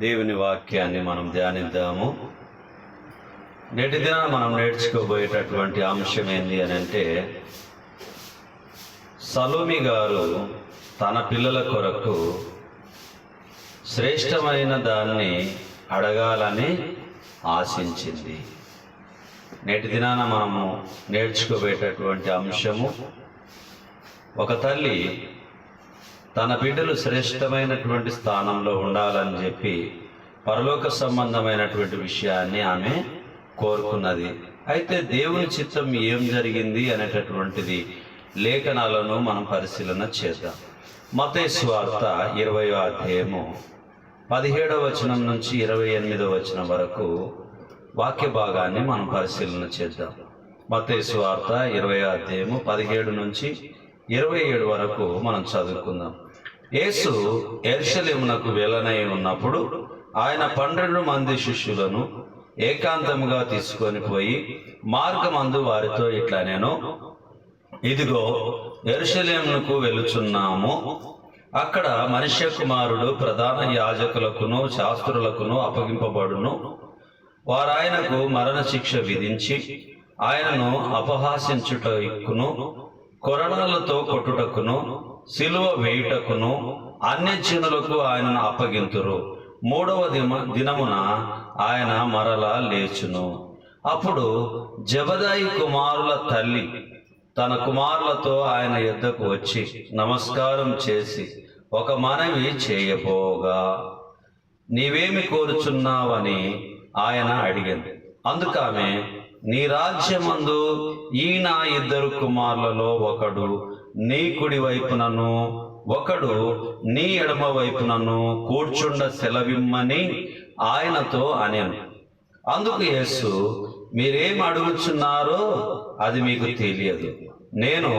దేవుని వాక్యాన్ని మనం ధ్యానిద్దాము. నేటి దినాన మనం నేర్చుకోబోయేటటువంటి అంశం ఏంటి అని అంటే సలోమి గారు తన పిల్లల కొరకు శ్రేష్టమైన దాన్ని అడగాలని ఆశించింది. నేటి దినాన మనము నేర్చుకోబోయేటటువంటి అంశము ఒక తల్లి తన బిడ్డలు శ్రేష్టమైనటువంటి స్థానంలో ఉండాలని చెప్పి పరలోక సంబంధమైనటువంటి విషయాన్ని ఆమె కోరుకున్నది. అయితే దేవుని చిత్తం ఏం జరిగింది అనేటటువంటిది లేఖనాలను మనం పరిశీలన చేద్దాం. మతేశ్వార్త స్వార్త ఇరవై అధ్యాయము పదిహేడవ వచనం నుంచి ఇరవై ఎనిమిదవ వచనం వరకు వాక్య భాగాన్ని మనం పరిశీలన చేద్దాం. మతేశ్వార్త ఇరవై అధ్యాయము పదిహేడు నుంచి ఇరవై ఏడు వరకు మనం చదువుకుందాం. యేసు ఎర్షలేమునకు వెళ్ళనై ఉన్నప్పుడు ఆయన పన్నెండు మంది శిష్యులను ఏకాంతముగా తీసుకొని పోయి మార్గమందు వారితో ఇట్లా నేను ఇదిగో ఎరుషలేమునకు వెలుచున్నాము అక్కడ మనుష్య కుమారుడు ప్రధాన యాజకులకును శాస్త్రులకును అప్పగింపబడును. వారాయనకు మరణశిక్ష విధించి ఆయనను అపహాసించుటకును కొరడాలతో కొట్టుటకును సిలువ వేయుటకును అన్యజనులకు ఆయనను అప్పగింతురు. మూడవ దిమ దినమున ఆయన మరలా లేచును. అప్పుడు జబదాయి కుమారుల తల్లి తన కుమారులతో ఆయన యుద్ధకు వచ్చి నమస్కారం చేసి ఒక మనవి చేయబోగా. నీవేమి కోరుచున్నావని ఆయన అడిగింది. అందుకామె నీ రాజ్యమందు ఈ నా ఇద్దరు కుమారులలో ఒకడు నీ కుడి వైపునను ఒకడు నీ ఎడమ వైపునను కూర్చుండ సెలవిమ్మని ఆయనతో అనేను. అందుకు యేసు మీరేం అడుగుచున్నారో అది మీకు తెలియదు. నేను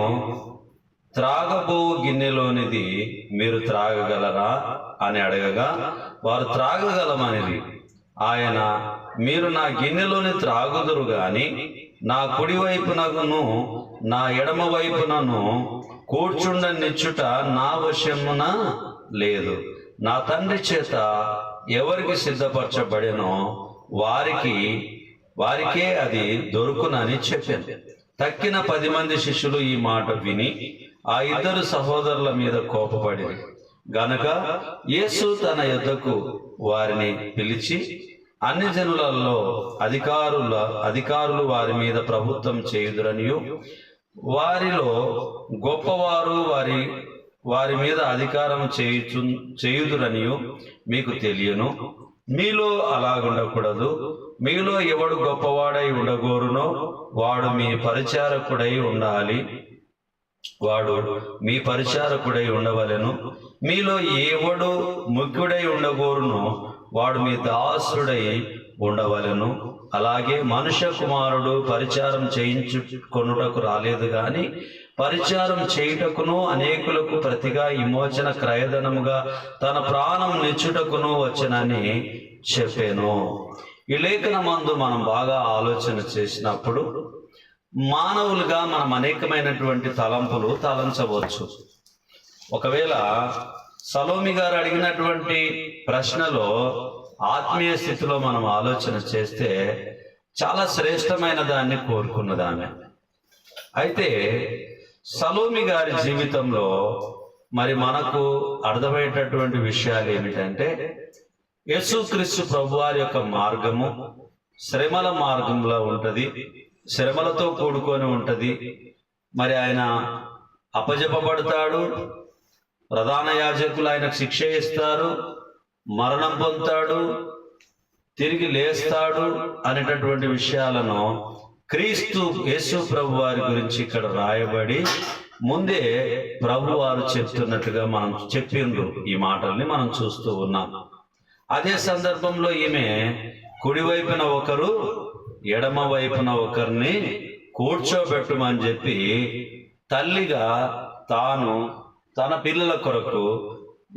త్రాగబో గిన్నెలోనిది మీరు త్రాగగలరా అని అడగగా వారు త్రాగగలమనేది ఆయన మీరు నా గిన్నెలోని త్రాగుదురు గాని నా కుడి వైపునను నా ఎడమ వైపునను కూర్చుండనిచ్చుట నా వశమున లేదు. నా తండ్రి చేత ఎవరికి సిద్ధపరచబడినో వారికి వారికే అది దొరుకునని చెప్పాను. తక్కిన పది మంది శిష్యులు ఈ మాట విని ఆ ఇద్దరు సహోదరుల మీద కోపపడి గనక యేసు తన యుద్ధకు వారిని పిలిచి అన్ని జనులలో అధికారుల అధికారులు వారి మీద ప్రభుత్వం చేయుదురనియు వారిలో గొప్పవారు వారి వారి మీద అధికారం చేయుచు చేయుదురనియు మీకు తెలియను. మీలో అలాగుండకూడదు. మీలో ఎవడు గొప్పవాడై ఉండగోరునో వాడు మీ పరిచారకుడై ఉండాలి. వాడు మీ పరిచారకుడై ఉండవలెను. మీలో ఎవడు ముఖ్యుడై ఉండగోరునో వాడు మీ దాసుడై ఉండవలెను. అలాగే మనుష్య కుమారుడు పరిచారం చేయించుకొనుటకు రాలేదు గాని పరిచారం చేయుటకును అనేకులకు ప్రతిగా విమోచన క్రయధనముగా తన ప్రాణం నిచ్చుటకును వచ్చనని చెప్పాను. ఈ లేఖన మందు మనం బాగా ఆలోచన చేసినప్పుడు మానవులుగా మనం అనేకమైనటువంటి తలంపులు తలంచవచ్చు. ఒకవేళ సలోమి గారు అడిగినటువంటి ప్రశ్నలో ఆత్మీయ స్థితిలో మనం ఆలోచన చేస్తే చాలా శ్రేష్టమైన దాన్ని కోరుకున్నది ఆమె అయితే సలోమి గారి జీవితంలో మరి మనకు అర్థమయ్యేటటువంటి విషయాలు ఏమిటంటే యేసుక్రీస్తు ప్రభువారి యొక్క మార్గము శ్రమల మార్గంలో ఉంటుంది శ్రమలతో కూడుకొని ఉంటుంది. మరి ఆయన అపజపబడతాడు ప్రధాన యాజకులు ఆయనకు శిక్ష ఇస్తారు మరణం పొందుతాడు తిరిగి లేస్తాడు అనేటటువంటి విషయాలను క్రీస్తు యేసు ప్రభు వారి గురించి ఇక్కడ రాయబడి ముందే ప్రభు వారు చెప్తున్నట్టుగా మనం చెప్పిండ్రు ఈ మాటల్ని మనం చూస్తూ ఉన్నాం. అదే సందర్భంలో ఈమె కుడివైపున ఒకరు ఎడమ వైపున ఒకరిని కూర్చోబెట్టమని చెప్పి తల్లిగా తాను తన పిల్లల కొరకు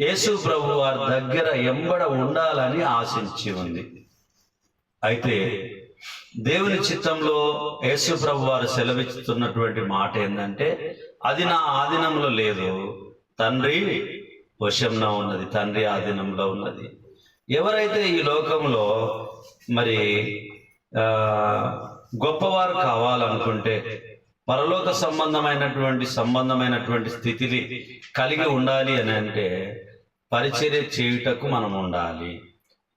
యేసు ప్రభు వారి దగ్గర ఎంబడ ఉండాలని ఆశించి ఉంది. అయితే దేవుని చిత్తంలో యేసు ప్రభు వారు సెలవిస్తున్నటువంటి మాట ఏంటంటే అది నా ఆధీనంలో లేదు. తండ్రి వశంలో ఉన్నది. తండ్రి ఆధీనంలో ఉన్నది. ఎవరైతే ఈ లోకంలో మరి గొప్పవారు కావాలనుకుంటే పరలోక సంబంధమైనటువంటి సంబంధమైనటువంటి స్థితిని కలిగి ఉండాలి అని అంటే పరిచర్య చేయుటకు మనం ఉండాలి.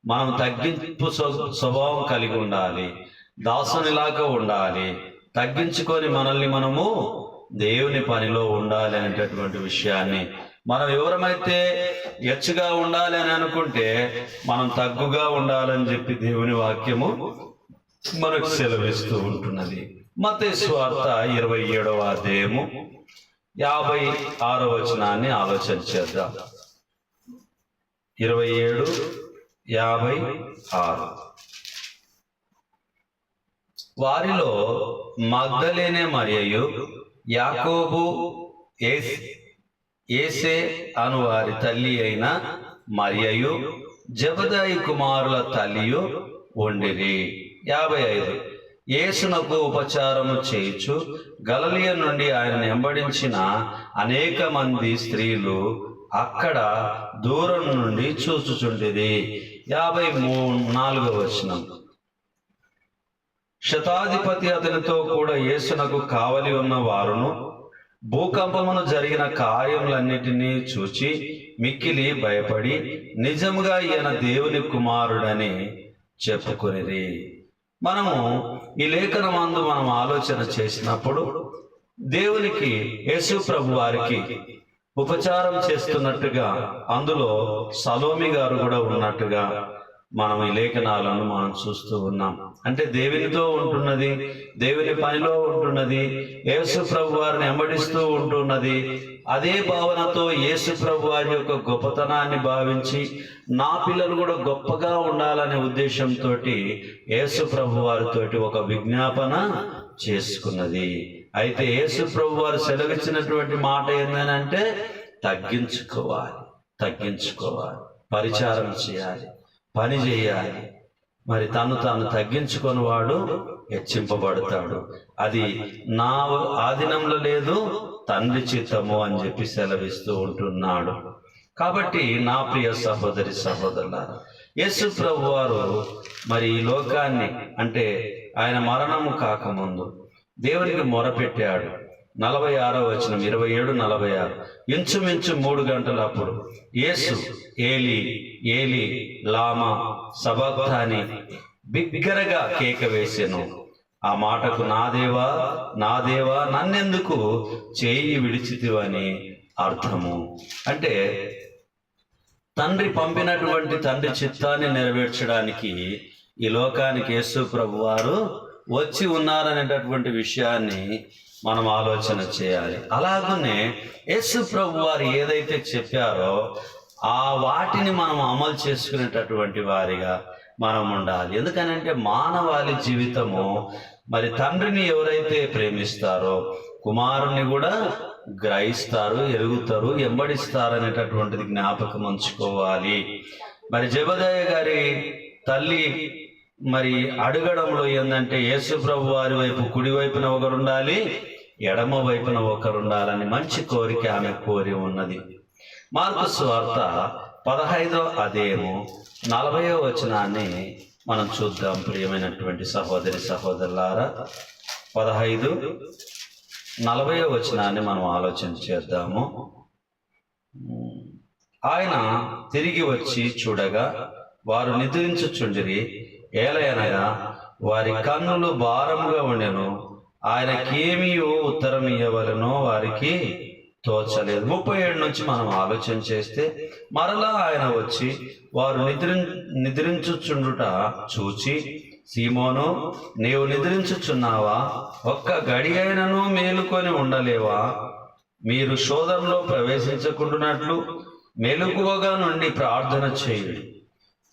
మనం తగ్గింపు స్వభావం కలిగి ఉండాలి. దాసునిలాగా ఉండాలి. తగ్గించుకొని మనల్ని మనము దేవుని పనిలో ఉండాలి అనేటటువంటి విషయాన్ని మనం ఎవరమైతే ఎచ్చుగా ఉండాలి అని అనుకుంటే మనం తగ్గుగా ఉండాలని చెప్పి దేవుని వాక్యము మనకు సెలవిస్తూ ఉంటున్నది. మత స్వార్త ఇరవై ఏడవ అధ్యాయము యాభై ఆరో వచనాన్ని ఆలోచన చేద్దాం. ఇరవై ఏడు యాభై ఆరు. వారిలో మగ్ధలేనే మరియు యాకోబు ఏసే అను వారి తల్లి అయిన మరియు జబదాయి కుమారుల తల్లియు ఉండిరి. యాభై ఐదు. యేసునకు ఉపచారము చేయుచు గలలియ నుండి ఆయన వెంబడించిన అనేక మంది స్త్రీలు అక్కడ దూరం నుండి చూచుచుండేది. యాభై మూ నాలుగవ వచనం. శతాధిపతి అతనితో కూడా యేసునకు కావలి ఉన్న వారును భూకంపమును జరిగిన కార్యములన్నిటినీ చూచి మిక్కిలి భయపడి నిజముగా ఈయన దేవుని కుమారుడని చెప్పుకొనిరి. మనము ఈ లేఖనమందు మనం ఆలోచన చేసినప్పుడు దేవునికి యేసు ప్రభు వారికి ఉపచారం చేస్తున్నట్టుగా అందులో సలోమి గారు కూడా ఉన్నట్టుగా మనం ఈ లేఖనాలను మనం చూస్తూ ఉన్నాం. అంటే దేవునితో ఉంటున్నది దేవుని పనిలో ఉంటున్నది యేసు ప్రభు వారిని వెంబడిస్తూ ఉంటున్నది అదే భావనతో యేసు ప్రభు వారి యొక్క గొప్పతనాన్ని భావించి నా పిల్లలు కూడా గొప్పగా ఉండాలనే ఉద్దేశంతో యేసు ప్రభు వారితోటి ఒక విజ్ఞాపన చేసుకున్నది. అయితే యేసు ప్రభు వారు సెలవిచ్చినటువంటి మాట ఏంటంటే తగ్గించుకోవాలి తగ్గించుకోవాలి పరిచారం చేయాలి. పని చేయాలి. మరి తను తాను తగ్గించుకొని వాడు హెచ్చింపబడతాడు. అది నా ఆధీనంలో లేదు తండ్రి చిత్తము అని చెప్పి సెలవిస్తూ ఉంటున్నాడు. కాబట్టి నా ప్రియ సహోదరి సహోదరులారా యేసు ప్రభు వారు మరి ఈ లోకాన్ని అంటే ఆయన మరణము కాకముందు దేవునికి మొరపెట్టాడు. నలభై ఆరో వచనం ఇరవై ఏడు నలభై ఆరు ఇంచుమించు మూడు గంటలు అప్పుడు యేసు ఏలి ఏలి లామా సబక్తాని బిగ్గరగా కేక వేసాను. ఆ మాటకు నా దేవా నా దేవా నన్నెందుకు చేయి విడిచితివని అర్థము? అంటే తండ్రి పంపినటువంటి తండ్రి చిత్తాన్ని నెరవేర్చడానికి ఈ లోకానికి యేసు ప్రభు వారు వచ్చి ఉన్నారనేటటువంటి విషయాన్ని మనం ఆలోచన చేయాలి. అలాగనే యేసు ప్రభు వారు ఏదైతే చెప్పారో ఆ వాటిని మనం అమలు చేసుకునేటటువంటి వారిగా మనం ఉండాలి. ఎందుకనంటే మానవాళి జీవితము మరి తండ్రిని ఎవరైతే ప్రేమిస్తారో కుమారుని కూడా గ్రహిస్తారు ఎరుగుతారు ఎంబడిస్తారు అనేటటువంటిది జ్ఞాపకం ఉంచుకోవాలి. మరి జబదయ్య గారి తల్లి మరి అడగడంలో ఏంటంటే యేసు ప్రభు వారి వైపు కుడి వైపున ఒకరు ఉండాలి ఎడమ వైపున ఒకరు ఉండాలని మంచి కోరిక ఆమె కోరి ఉన్నది. మార్కు స్వార్త పదహైదో అదేమో నలభయో వచనాన్ని మనం చూద్దాం ప్రియమైనటువంటి సహోదరి సహోదరులారా. పదహైదు నలభయో వచనాన్ని మనం ఆలోచన చేద్దాము. ఆయన తిరిగి వచ్చి చూడగా వారు నిద్రించుచుండిరి ఏలయనగా వారి కన్నులు భారముగా ఉండెను. ఆయనకేమీ ఉత్తరం ఇవ్వవలనో వారికి తోచలేదు. ముప్పై ఏడు నుంచి మనం ఆలోచన చేస్తే మరలా ఆయన వచ్చి వారు నిద్ర నిద్రించుచుండుట చూచి సీమోను నీవు నిద్రించుచున్నావా? ఒక్క గడి అయినను మేలుకొని ఉండలేవా? మీరు శోధనలో ప్రవేశించకుండానట్లు మెలకువగా నుండి ప్రార్థన చేయండి.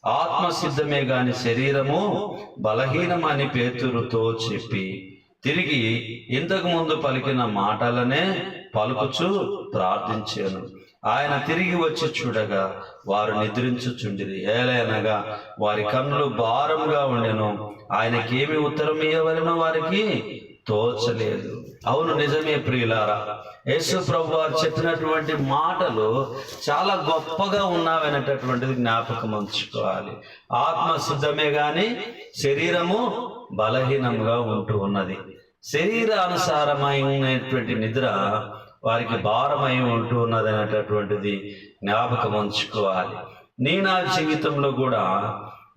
ఆత్మసిద్ధమే గాని శరీరము బలహీనమని పేతురుతో చెప్పి తిరిగి ఇంతకు ముందు పలికిన మాటలనే పలుకుచు ప్రార్థించాను. ఆయన తిరిగి వచ్చి చూడగా వారు నిద్రించుచుండిరి. ఏలైనగా వారి కన్నులు భారంగా ఉండెను. ఆయనకేమి ఉత్తరం ఇవ్వవలనో వారికి? తోచలేదు. అవును నిజమే ప్రియులారా. యేసు ప్రభు వారు చెప్పినటువంటి మాటలు చాలా గొప్పగా ఉన్నావనేటటువంటిది జ్ఞాపకం ఉంచుకోవాలి. ఆత్మ శుద్ధమే కానీ శరీరము బలహీనంగా ఉంటూ ఉన్నది. శరీర అనుసారమైనటువంటి నిద్ర వారికి భారమై ఉంటూ ఉన్నది అనేటటువంటిది జ్ఞాపకం ఉంచుకోవాలి. నీ నా జీవితంలో కూడా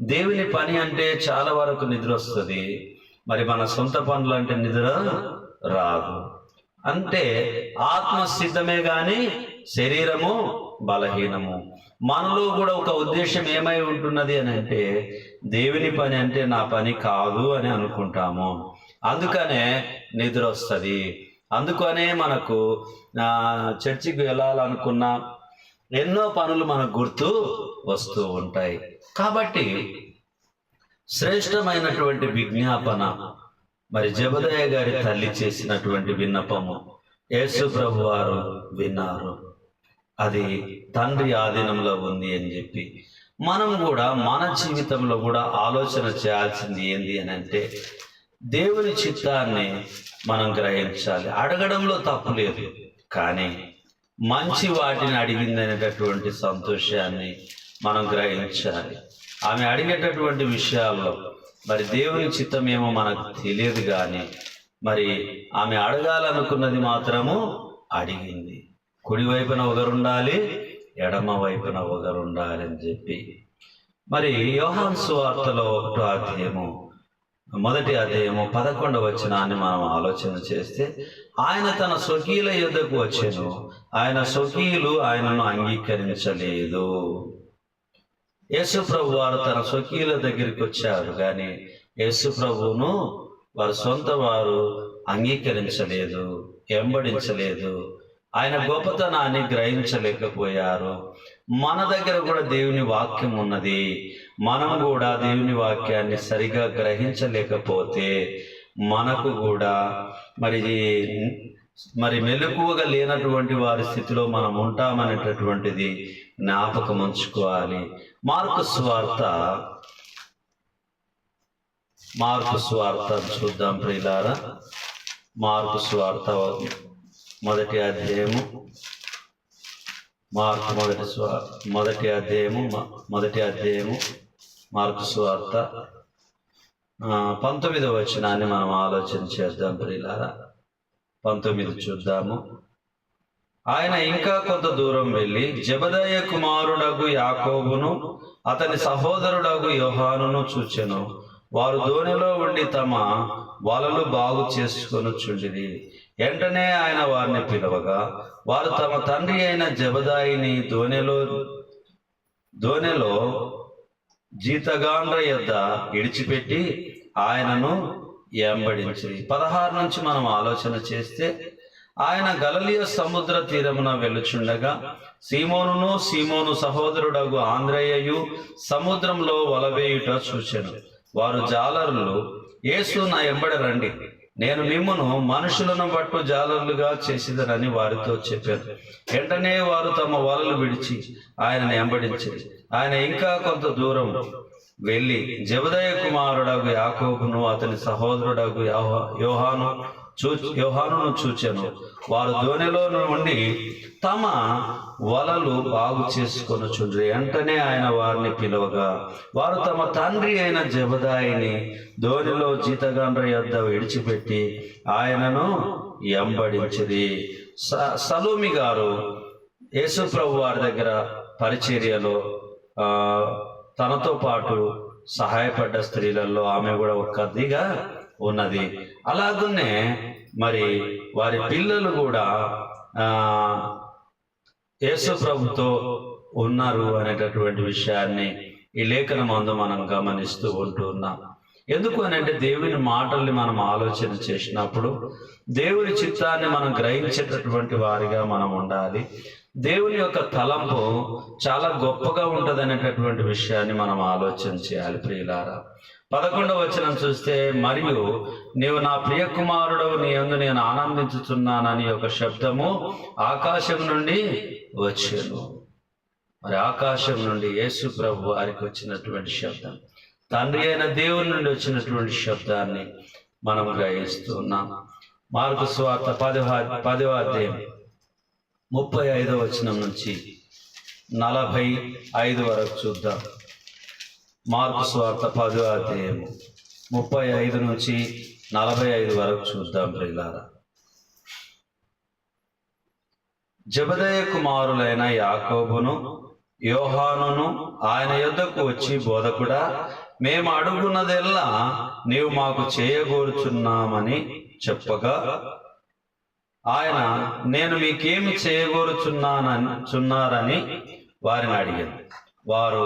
దేవుని పని అంటే చాలా వరకు నిద్ర వస్తుంది. మరి మన సొంత పనులు అంటే నిద్ర? రాదు. అంటే ఆత్మ సిద్ధమే గాని శరీరము బలహీనము. మనలో కూడా ఒక ఉద్దేశం ఏమై ఉంటున్నది అని అంటే దేవుని పని అంటే నా పని కాదు అని అనుకుంటాము. అందుకనే నిద్ర వస్తుంది. అందుకనే మనకు చర్చికి వెళ్ళాలనుకున్నా ఎన్నో పనులు మనకు గుర్తు వస్తూ ఉంటాయి. కాబట్టి శ్రేష్టమైనటువంటి విజ్ఞాపన మరి జబదయ్య గారి తల్లి చేసినటువంటి విన్నపము యేసు ప్రభు వారు విన్నారు. అది తండ్రి ఆధీనంలో ఉంది అని చెప్పి మనం కూడా మన జీవితంలో కూడా ఆలోచన చేయాల్సింది ఏంది అని అంటే దేవుని చిత్తాన్ని మనం గ్రహించాలి. అడగడంలో తప్పు లేదు. కానీ మంచి వాటిని అడిగింది అనేటటువంటి సంతోషాన్ని మనం గ్రహించాలి. ఆమె అడిగేటటువంటి విషయాల్లో మరి దేవుని చిత్తం ఏమో మనకు తెలియదు కానీ మరి ఆమె అడగాలనుకున్నది మాత్రము అడిగింది. కుడి వైపున ఒకరుండాలి ఎడమ వైపున ఒకరుండాలి అని చెప్పి. మరి యోహాన్ సువార్తలో ఒకటో అధ్యాయము మొదటి అధ్యాయము పదకొండవ వచనాన్ని మనం ఆలోచన చేస్తే ఆయన తన స్వకీయుల యుద్ధకు వచ్చాను. ఆయన స్వకీయులు ఆయనను అంగీకరించలేదు. యేసు ప్రభు వారు తన స్వకీయుల దగ్గరికి వచ్చారు కానీ యేసు ప్రభువును వారి సొంత వారు అంగీకరించలేదు వెంబడించలేదు. ఆయన గొప్పతనాన్ని గ్రహించలేకపోయారు. మన దగ్గర కూడా దేవుని వాక్యం ఉన్నది. మనం కూడా దేవుని వాక్యాన్ని సరిగా గ్రహించలేకపోతే మనకు కూడా మరి మరి మెలకువగా లేనటువంటి వారి స్థితిలో మనం ఉంటామనేటటువంటిది జ్ఞాపకం ఉంచుకోవాలి. మార్పు స్వార్త మార్పు స్వార్త చూద్దాం ప్రియులారా. మార్పు స్వార్త మొదటి అధ్యాయము. మార్పు మొదటి స్వా మొదటి అధ్యాయము మొదటి అధ్యాయము మార్పు స్వార్త పంతొమ్మిదవ వచనాన్ని మనం ఆలోచన చేద్దాం ప్రియులారా. పంతొమ్మిది చూద్దాము. ఆయన ఇంకా కొంత దూరం వెళ్ళి జబదయ్య కుమారుడగు యాకోబును అతని సహోదరుడగు యోహానును చూచెను. వారు దోణిలో ఉండి తమ వలలు బాగు చేసుకొని చుండిది వెంటనే ఆయన వారిని పిలవగా వారు తమ తండ్రి అయిన జబదాయిని దోణిలో దోణిలో జీతగాండ్ర యొద్ద ఇడిచిపెట్టి ఆయనను ఎంబడించి పదహారు నుంచి మనం ఆలోచన చేస్తే ఆయన గలలియ సముద్ర తీరమున వెలుచుండగా సీమోనును సీమోను సహోదరుడగు ఆంధ్రయ్యయు సముద్రంలో వలవేయుట చూచెను. వారు జాలరులు యేసు నా ఎంబడ రండి. నేను మిమ్మను మనుషులను పట్టు జాలర్లుగా చేసిదనని వారితో చెప్పాను. వెంటనే వారు తమ వలలు విడిచి ఆయనను ఎంబడించారు ఆయన ఇంకా కొంత దూరం వెళ్ళి జబదయ కుమారుడగు యాకోబును అతని సహోదరుడగు యోహా- యోహాను చూ యోహానును చూచాను. వారు దోణిలో ఉండి తమ వలలు బాగు చేసుకొని చుండ్రి వెంటనే ఆయన వారిని పిలువగా వారు తమ తండ్రి అయిన జబదాయిని దోణిలో జీతగాండ్ర యొద్ద విడిచిపెట్టి ఆయనను ఎంబడించిది స- సలూమి గారు యేసుప్రభు వారి దగ్గర పరిచర్యలో తనతో పాటు సహాయపడ్డ స్త్రీలలో ఆమె కూడా ఒక్కదిగా ఉన్నది. అలాగనే మరి వారి పిల్లలు కూడా ఆ యేసు ప్రభుతో ఉన్నారు అనేటటువంటి విషయాన్ని ఈ లేఖనం అందు మనం గమనిస్తూ ఉంటున్నాం ఎందుకు అని అంటే దేవుని మాటల్ని మనం ఆలోచన చేసినప్పుడు దేవుని చిత్తాన్ని మనం గ్రహించేటటువంటి వారిగా మనం ఉండాలి. దేవుని యొక్క తలంపు చాలా గొప్పగా ఉంటుంది అనేటటువంటి విషయాన్ని మనం ఆలోచన చేయాలి ప్రియులారా. పదకొండవ వచనం చూస్తే మరియు నీవు నా ప్రియ కుమారుడు నీ అందు నేను ఆనందించుతున్నానని ఒక శబ్దము ఆకాశం నుండి వచ్చాను. మరి ఆకాశం నుండి యేసు ప్రభు వారికి వచ్చినటువంటి శబ్దం తండ్రి అయిన దేవుని నుండి వచ్చినటువంటి శబ్దాన్ని మనం గ్రహిస్తున్నాం మార్కు స్వార్థ పదవ పదవ ముప్పై ఐదవ వచనం నుంచి నలభై ఐదు వరకు చూద్దాం. మార్పు స్వార్థ పదో అధ్యాయము. ముప్పై ఐదు నుంచి నలభై ఐదు వరకు చూద్దాం ప్రియులారా. జబదయ కుమారులైన యాకోబును యోహానును ఆయన యొద్దకు వచ్చి బోధకుడా మేము అడుగున్నదెల్లా నీవు మాకు చేయగోరుచున్నామని చెప్పగా ఆయన నేను మీకేమి చేయగోరుచున్నానని చున్నారని వారిని అడిగాను. వారు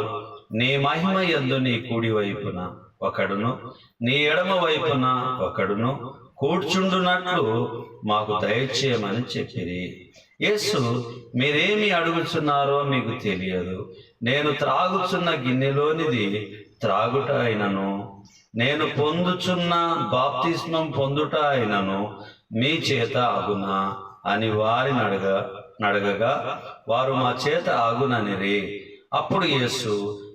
నీ మహిమ ఎందు నీ కూడి వైపున ఒకడును నీ ఎడమ వైపున ఒకడును కూర్చుండునట్లు మాకు దయచేయమని చెప్పిరి. యేసు మీరేమి అడుగుచున్నారో మీకు తెలియదు. నేను త్రాగుచున్న గిన్నెలోనిది త్రాగుట అయినను. నేను పొందుచున్న బాప్తిస్మం పొందుట అయినను. మీ చేత ఆగునా అని వారిని అడగ నడగగా వారు మా చేత ఆగుననిరి. అప్పుడు యేసు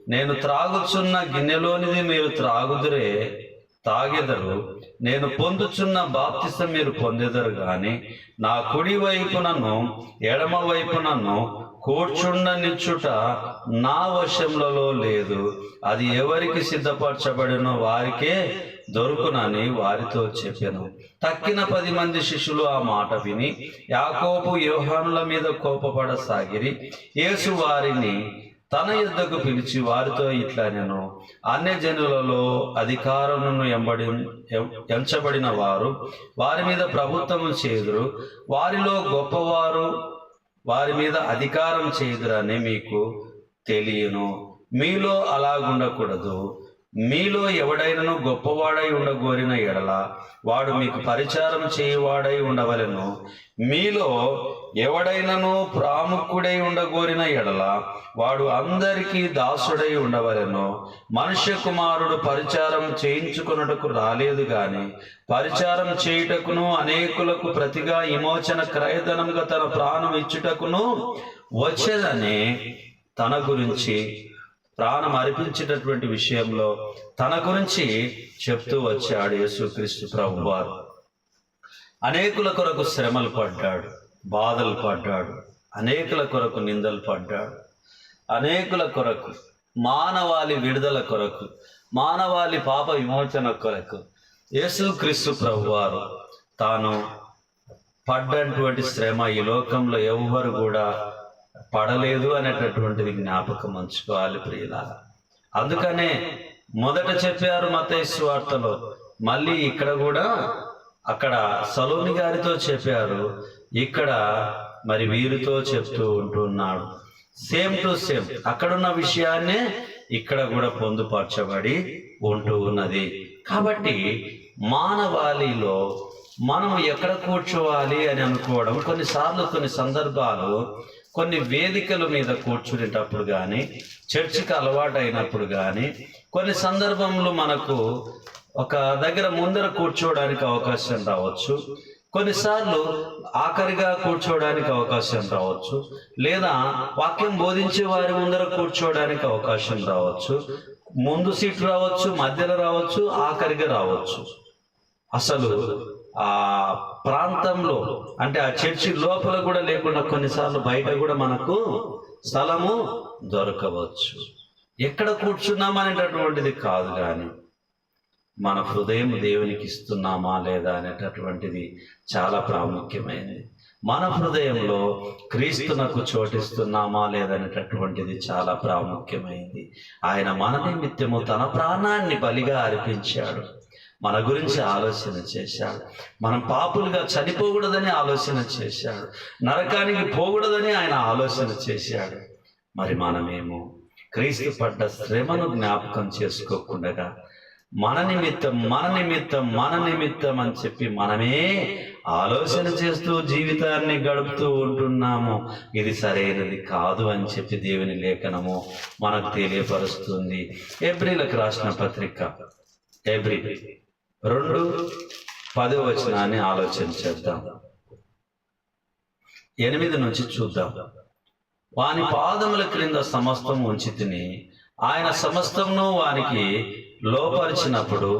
నేను త్రాగుచున్న గిన్నెలోనిది మీరు త్రాగుదురే తాగెదరు. నేను పొందుచున్న బాప్తిసం మీరు పొందెదరు గాని నా కుడి వైపునను ఎడమ వైపునను కూర్చుండనిచ్చుట నా వశములలో లేదు. అది ఎవరికి సిద్ధపరచబడినో వారికే దొరుకునని వారితో చెప్పాను. తక్కిన పది మంది శిష్యులు ఆ మాట విని యాకోబు యోహానుల మీద కోపపడసాగిరి యేసు వారిని తన యుద్ధకు పిలిచి వారితో ఇట్లా నేను అన్య జనులలో అధికారమును ఎంబడి ఎంచబడిన వారు వారి మీద ప్రభుత్వము చేదురు. వారిలో గొప్పవారు వారి మీద అధికారం చేదురని మీకు తెలియను. మీలో అలాగుండకూడదు మీలో ఎవడైనను గొప్పవాడై ఉండగోరిన ఎడల వాడు మీకు పరిచారం చేయవాడై ఉండవలెను. మీలో ఎవడైనను ప్రాముఖ్యుడై ఉండగోరిన ఎడల వాడు అందరికీ దాసుడై ఉండవలను. మనుష్య కుమారుడు పరిచారం చేయించుకొనుటకు రాలేదు గాని పరిచారం చేయుటకును అనేకులకు ప్రతిగా విమోచన క్రయధనంగా తన ప్రాణం ఇచ్చుటకును వచ్చేదని తన గురించి ప్రాణం అర్పించేటటువంటి విషయంలో తన గురించి చెప్తూ వచ్చాడు యేసుక్రీస్తు ప్రభువారు. అనేకుల కొరకు శ్రమలు పడ్డాడు బాధలు పడ్డాడు అనేకుల కొరకు నిందలు పడ్డాడు. అనేకుల కొరకు మానవాళి విడుదల కొరకు మానవాళి పాప విమోచన కొరకు యేసుక్రీస్తు ప్రభువారు తాను పడ్డటువంటి శ్రమ ఈ లోకంలో ఎవ్వరు కూడా పడలేదు అనేటటువంటిది జ్ఞాపకం ఉంచుకోవాలి ప్రియులారా. అందుకనే మొదట చెప్పారు మతైసు వార్తలో మళ్ళీ ఇక్కడ కూడా అక్కడ సలోని గారితో చెప్పారు ఇక్కడ మరి వీరితో చెప్తూ ఉంటున్నాడు సేమ్ టు సేమ్ అక్కడున్న విషయాన్నే ఇక్కడ కూడా పొందుపరచబడి ఉంటూ ఉన్నది. కాబట్టి మానవాళిలో మనం ఎక్కడ కూర్చోవాలి అని అనుకోవడం కొన్నిసార్లు కొన్ని సందర్భాలు కొన్ని వేదికల మీద కూర్చునేటప్పుడు కానీ చర్చికి అలవాటు అయినప్పుడు కానీ కొన్ని సందర్భంలో మనకు ఒక దగ్గర ముందర కూర్చోవడానికి అవకాశం రావచ్చు. కొన్నిసార్లు ఆఖరిగా కూర్చోవడానికి అవకాశం రావచ్చు. లేదా వాక్యం బోధించే వారి ముందర కూర్చోవడానికి అవకాశం రావచ్చు. ముందు సీట్ రావచ్చు మధ్యలో రావచ్చు ఆఖరిగా రావచ్చు. అసలు ఆ ప్రాంతంలో అంటే ఆ చర్చి లోపల కూడా లేకుండా కొన్నిసార్లు బయట కూడా మనకు స్థలము దొరకవచ్చు. ఎక్కడ కూర్చున్నాం అనేటటువంటిది కాదు కానీ మన హృదయం దేవునికి ఇస్తున్నామా లేదా అనేటటువంటిది చాలా ప్రాముఖ్యమైనది. మన హృదయంలో క్రీస్తునకు చోటిస్తున్నామా లేదనేటటువంటిది చాలా ప్రాముఖ్యమైనది. ఆయన మన నిమిత్తము తన ప్రాణాన్ని బలిగా అర్పించాడు. మన గురించి ఆలోచన చేశాడు. మనం పాపులుగా చనిపోకూడదని ఆలోచన చేశాడు. నరకానికి పోకూడదని ఆయన ఆలోచన చేశాడు. మరి మనమేమో క్రీస్తు పడ్డ శ్రమను జ్ఞాపకం చేసుకోకుండా మన నిమిత్తం మన నిమిత్తం మన నిమిత్తం అని చెప్పి మనమే ఆలోచన చేస్తూ జీవితాన్ని గడుపుతూ ఉంటున్నాము. ఇది సరైనది కాదు అని చెప్పి దేవుని లేఖనము మనకు తెలియపరుస్తుంది. ఏప్రిల్కి రాసిన పత్రిక ఏప్రిల్ రెండు పదో వచనాన్ని ఆలోచన చేద్దాం. ఎనిమిది నుంచి చూద్దాం. వాని పాదముల క్రింద సమస్తం ఉంచి తిని ఆయన సమస్తమును వానికి లోపరిచినప్పుడు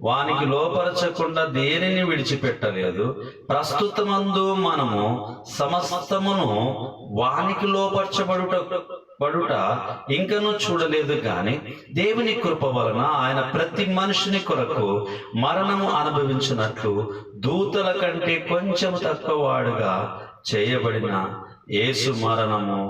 వానికి లోపరచకుండా దేనిని విడిచిపెట్టలేదు ప్రస్తుతమందు మనము సమస్తమును వానికి లోపరచబడుట పడుట ఇంకనూ చూడలేదు గాని దేవుని కృప వలన ఆయన ప్రతి మనుషుని కొరకు మరణము అనుభవించినట్లు దూతల కంటే కొంచెం తక్కువ వాడుగా చేయబడిన యేసు మరణము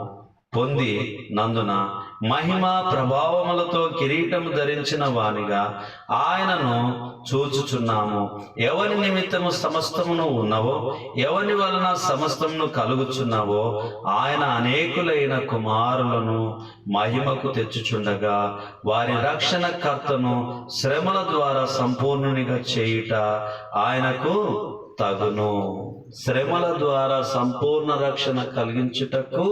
పొంది నందున మహిమ ప్రభావములతో కిరీటము ధరించిన వానిగా ఆయనను చూచుచున్నాము. ఎవరి నిమిత్తము సమస్తమును ఉన్నవో ఎవరి వలన సమస్తమును కలుగుచున్నావో ఆయన అనేకులైన కుమారులను మహిమకు తెచ్చుచుండగా వారి రక్షణ కర్తను శ్రమల ద్వారా సంపూర్ణునిగా చేయుట ఆయనకు తగును. శ్రమల ద్వారా సంపూర్ణ రక్షణ కలిగించుటకు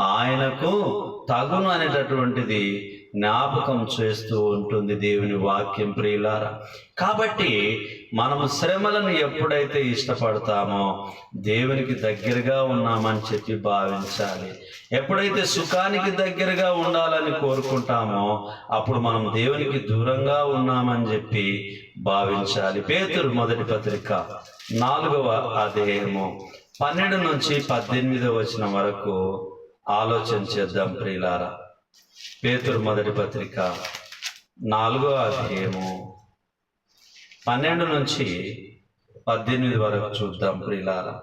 ఆయనకు తగును అనేటటువంటిది జ్ఞాపకం చేస్తూ ఉంటుంది దేవుని వాక్యం ప్రియులార. కాబట్టి మనము శ్రమలను ఎప్పుడైతే ఇష్టపడతామో దేవునికి దగ్గరగా ఉన్నామని చెప్పి భావించాలి. ఎప్పుడైతే సుఖానికి దగ్గరగా ఉండాలని కోరుకుంటామో అప్పుడు మనం దేవునికి దూరంగా ఉన్నామని చెప్పి భావించాలి. పేతురు మొదటి పత్రిక నాలుగవ అధ్యాయము పన్నెండు నుంచి పద్దెనిమిదవ వచ్చిన వరకు ఆలోచన చేద్దాం ప్రియులారా. పేతురు మొదటి పత్రిక నాలుగో అధ్యాయము పన్నెండు నుంచి పద్దెనిమిది వరకు చూద్దాం ప్రియులారా.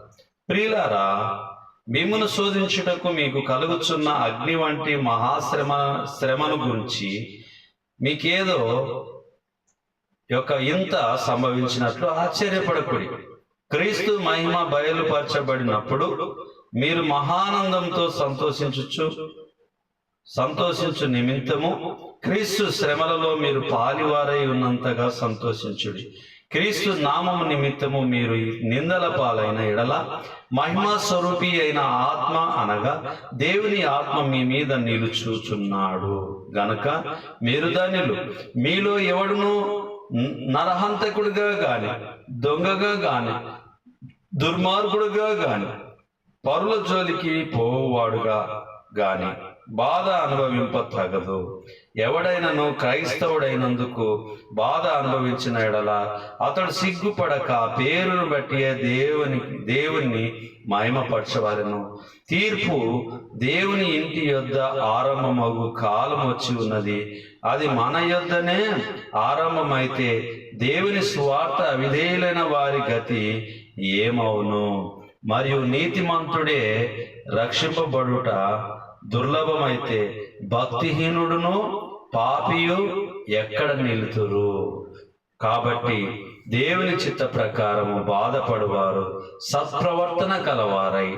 ప్రియులారా మిమ్మను శోధించుటకు మీకు కలుగుచున్న అగ్ని వంటి మహాశ్రమ శ్రమను గురించి మీకేదో యొక్క ఇంత సంభవించినట్లు ఆశ్చర్యపడకుడి. క్రీస్తు మహిమ బయలుపరచబడినప్పుడు మీరు మహానందంతో సంతోషించచ్చు సంతోషించు నిమిత్తము క్రీస్తు శ్రమలలో మీరు పాలివారై ఉన్నంతగా సంతోషించుడి. క్రీస్తు నామము నిమిత్తము మీరు నిందల పాలైన ఎడల మహిమా స్వరూపి అయిన ఆత్మ అనగా దేవుని ఆత్మ మీ మీద నిలుచుచున్నాడు. గనక మీరు దానిలు మీలో ఎవడును నరహంతకుడిగా గాని దొంగగా గాని దుర్మార్గుడుగా గాని పరుల జోలికి పోవాడుగా గాని బాధ అనుభవింప తగదు ఎవడైనను క్రైస్తవుడైనందుకు బాధ అనుభవించిన ఎడల అతడు సిగ్గుపడక ఆ పేరును బట్టి దేవుని దేవుణ్ణి మహిమపరచవలను. తీర్పు దేవుని ఇంటి యొద్ద ఆరంభమగు కాలం వచ్చి ఉన్నది. అది మన యొద్దనే ఆరంభమైతే దేవుని స్వార్థ విధేయులైన వారి గతి ఏమవును? మరియు నీతిమంతుడే రక్షింపబడుట దుర్లభమైతే భక్తిహీనుడును పాపియు ఎక్కడ నిలుతురు? కాబట్టి దేవుని చిత్త ప్రకారము బాధపడువారు సత్ప్రవర్తన కలవారై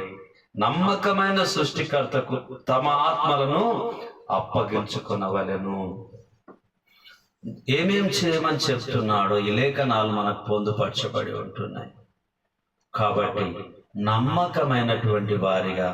నమ్మకమైన సృష్టికర్తకు తమ ఆత్మలను అప్పగించుకునవలెను. ఏమేం చేయమని చెప్తున్నాడో ఈ లేఖనాలు మనకు పొందుపరచబడి ఉంటున్నాయి. కాబట్టి నమ్మకమైనటువంటి వారిగా